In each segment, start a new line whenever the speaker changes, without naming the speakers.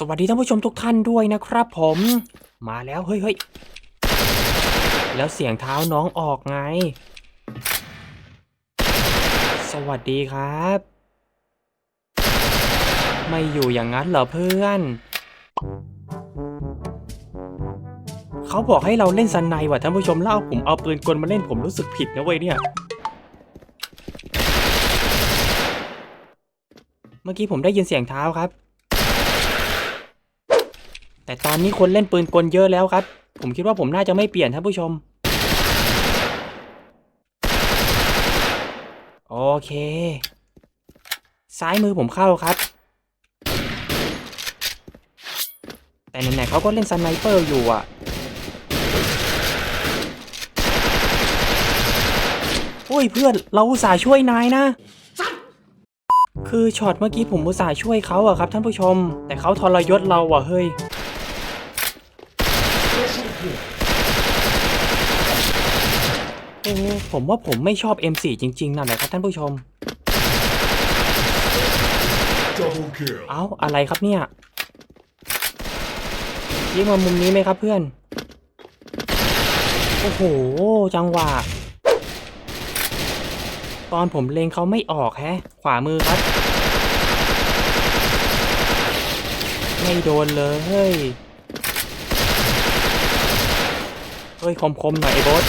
สวัสดีท่านผู้ชมทุกท่านด้วยนะครับผมมาแล้วเฮ้ยเฮ้ยแล้วเสียงเท้าน้องออกไง สวัสดีครับ ไม่อยู่อย่างนั้นเหรอเพื่อน เขาบอกให้เราเล่นสไนว่ะท่านผู้ชมเล่าผมเอาปืนกลมาเล่นผมรู้สึกผิดนะเว้ยเนี่ย เมื่อกี้ผมได้ยินเสียงเท้าครับ แต่ตอนนี้คนเล่นปืนกลเยอะแล้วครับ ผมคิดว่าผมน่าจะไม่เปลี่ยนท่านผู้ชม โอเค ซ้ายมือผมเข้าครับ แต่ไหนๆเขาก็เล่นสไนเปอร์อยู่อะ โอ้ยเพื่อนเราอุตส่าห์ช่วยนายนะคือช็อตเมื่อกี้ผมอุตส่าห์ช่วยเขาอะครับท่านผู้ชม แต่เขาทรยศเราอะเฮ้ย โอ้ผมว่าผมไม่ชอบ M4 จริงๆนั่นแหละครับท่านผู้ชม
Double kill.
เอ้าอะไรครับเนี่ยยิงมามุมนี้ไหมครับเพื่อน โอ้โห จังหวะ ตอนผมเลงเขาไม่ออกแฮะ ขวามือครับ ไม่โดนเลยเฮ้ย เฮ้ยคมๆหน่อยไอ้โบส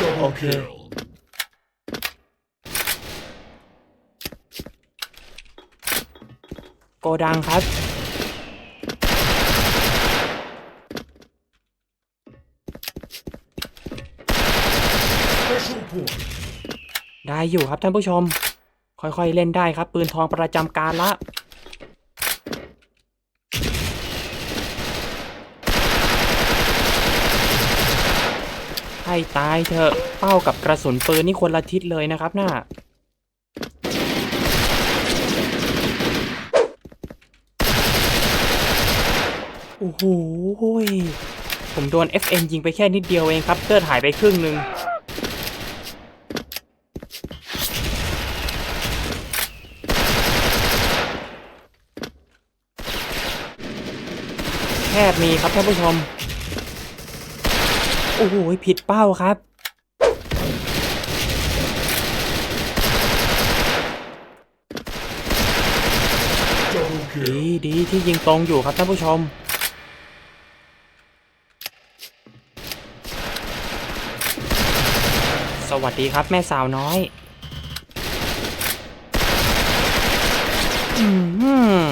Double kill.
โกดังครับ ได้อยู่ครับท่านผู้ชม ค่อยๆเล่นได้ครับ ปืนทองประจำการละ ให้ตายเถอะ เป้ากับกระสุนปืนนี่คนละทิศเลยนะครับน่าโอ้โหผมโดน FN ยิงไปแค่นิดเดียวเองครับเลือดหายไปครึ่งหนึ่งแคบมีครับท่านผู้ชม โอ้โหผิดเป้าครับ
Double
ดี
kill.
ดีที่ยิงตรงอยู่ครับท่านผู้ชม สวัสดีครับแม่สาวน้อยอืม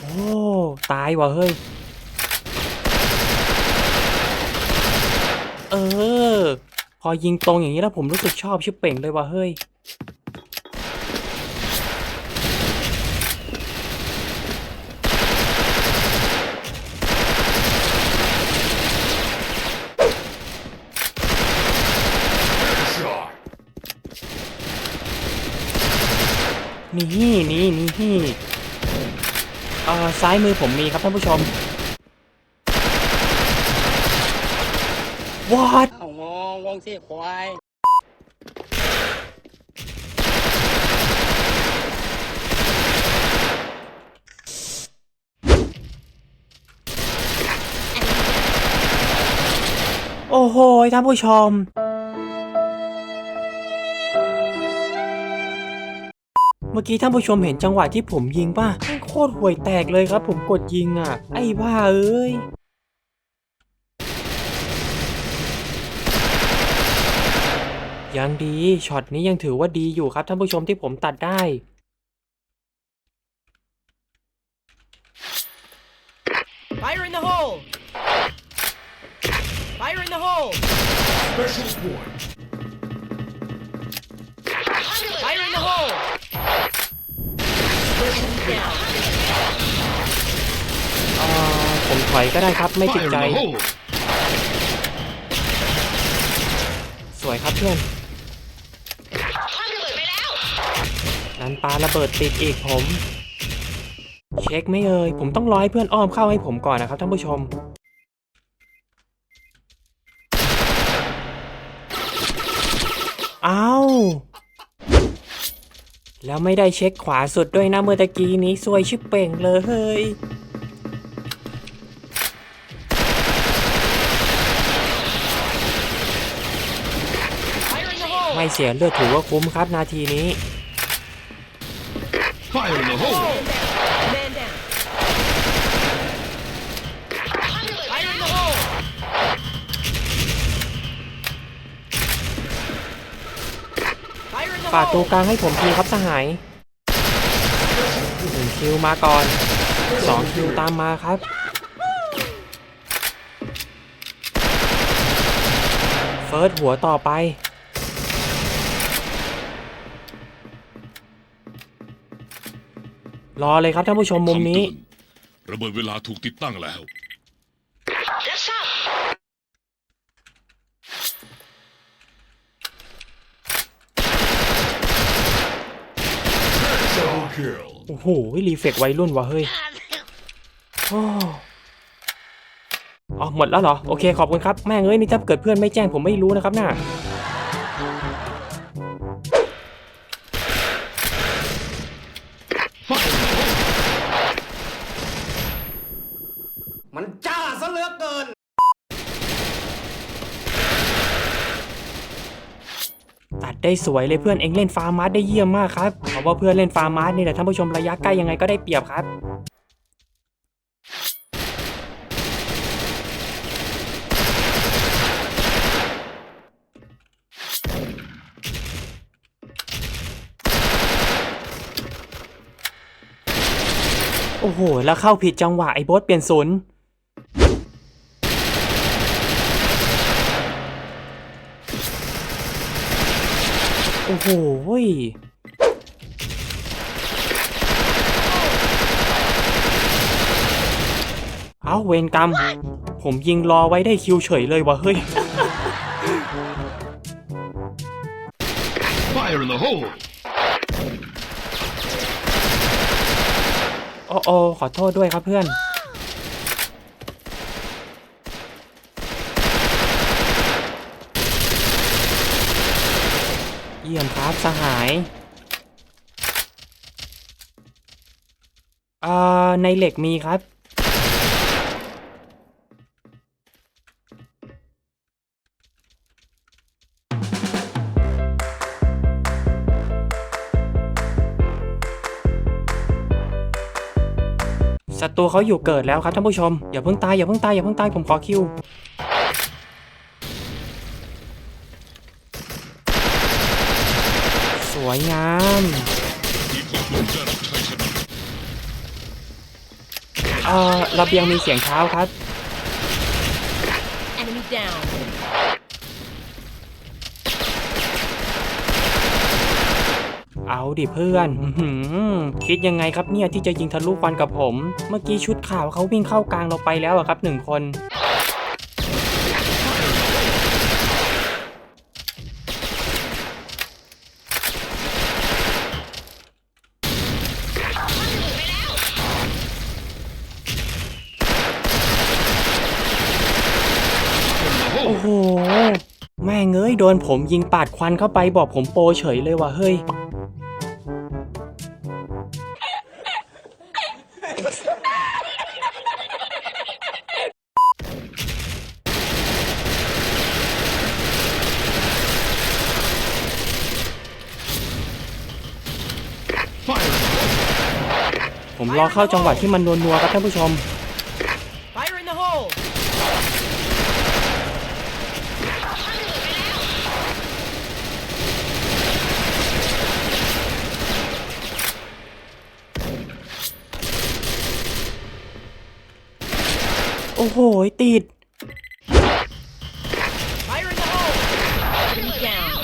โอ้ตายว่ะเฮ้ย เออ พอยิงตรงอย่างนี้แล้วผมรู้สึกชอบชิบเป่งเลยว่ะเฮ้ย นี่นี่นี่อ่อซ้ายมือผมมีครับท่านผู้ชม What
เอางงงงสิควาย
โอ้โหท่านผู้ชม เมื่อกี้ท่านผู้ชมเห็นจังหวะที่ผมยิงป่ะแม่งโคตรห่วยแตกเลยครับผมกดยิงอะ ไอ้บ้าเอ้ย ยังดีช็อตนี้ยังถือว่าดีอยู่ครับท่านผู้ชมที่ผมตัดได้
Fire in the hole! Fire in the hole!
Special point.
Fire in the hole!
Special kill.
เอ่อผมถอยก็ได้ครับไม่ติด
Fire in
ใจ
the hole.
สวยครับเพื่อน นั้นปาระเบิดติดอีกผม เช็คไม่เอ่ยผมต้องร้อให้เพื่อนอ้อมเข้าให้ผมก่อนนะครับท่านผู้ชมเอาแล้วไม่ได้เช็คขวาสุดด้วยนะเมื่อตะกี้นี้ซวยชิบเป่งเลยเฮ้ยไม่เสียเลือดถือว่าคุ้มครับนาทีนี้
Fire in the hole!
Man down! Fire in the hole! Fire in the
ปาดตัว
hole!
กลางให้ผมทีครับสหายหนึ่งคิวมาก่อนสองคิวตามมาครับ เฟิร์สหัวต่อไป รอเลยครับท่านผู้ชมมุมนี้
คำเตือระเบิดเวลาถูกติดตั้งแล้ว
Double kill.
โอ้โหรีเฟกวัยรุ่นวะเฮ้ยโอ้อ๋อหมดแล้วเหรอ โอเคขอบคุณครับ แม่งเอ้ยนี่ถ้าเกิดเพื่อนไม่แจ้งผมไม่รู้นะครับน่ะ ได้สวยเลยเพื่อนเองเล่นฟาร์มาร์ได้เยี่ยมมากครับเพราะว่าเพื่อนเล่นฟาร์มาร์นี่แหละท่านผู้ชมระยะใกล้ยังไงก็ได้เปรียบครับโอ้โห แล้วเข้าผิดจังหวะไอ้โบสเปลี่ยนศูนย์ โอ้โหยเอาเวรกรรม ผมยิงรอไว้ได้คิวเฉยเลยวะเฮ้ย
Fire in the hole!
โอ้โอขอโทษด้วยครับเพื่อน ยี่ยมครับสหายเอ่อในเหล็กมีครับ ศัตรูเขาอยู่เกิดแล้วครับท่านผู้ชม อย่าเพิ่งตายอย่าเพิ่งตายอย่าเพิ่งตายผมขอคิว วยงาม
ทีมของคุณได้รับชัยชนะ
เอ่อระเบียงมีเสียงเท้าครับ
Enemy down!
เอาดิเพื่อนอื้อหือคิดยังไงครับเนี่ยที่จะยิงทะลุควันกับผม เมื่อกี้ชุดข่าวเขาวิ่งเข้ากลางเราไปแล้วอะครับหนึ่งคน โอ้โห แม่งเอ้ยโดนผมยิงปาดควันเข้าไปบอกผมโปเฉยเลยว่ะเฮ้ย ผมรอเข้าจังหวะที่มันนัวๆครับท่านผู้ชม
Fire in the hole!
โอ้โห ติด
Fire in the hole! Enemy down!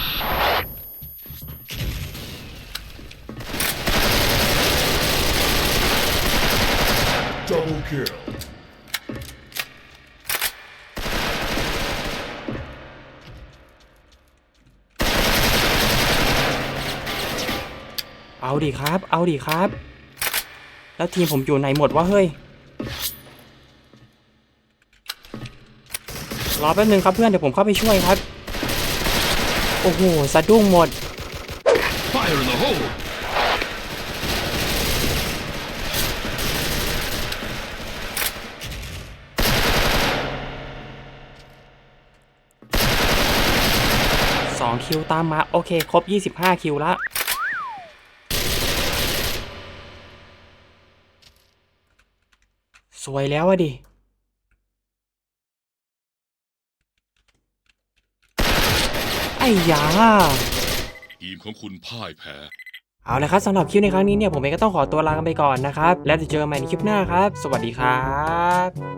Double kill.
เอาดิครับ เอาดิครับ แล้วทีมผมอยู่ไหนหมดวะเฮ้ย รอแป๊บนึงครับเพื่อนเดี๋ยวผมเข้าไปช่วยครับ โอ้โหสะดุ้งหมด
สอ
งคิวตามมา โอเค ครบ 25 คิวละสวยแล้วอะดิ ยา
ทีมของคุณพ่ายแพ้
เอาละครับสำหรับคลิปในครั้งนี้เนี่ยผมเองก็ต้องขอตัวลากันไปก่อนนะครับ แล้วจะเจอกันใหม่ในคลิปหน้าครับ สวัสดีครับ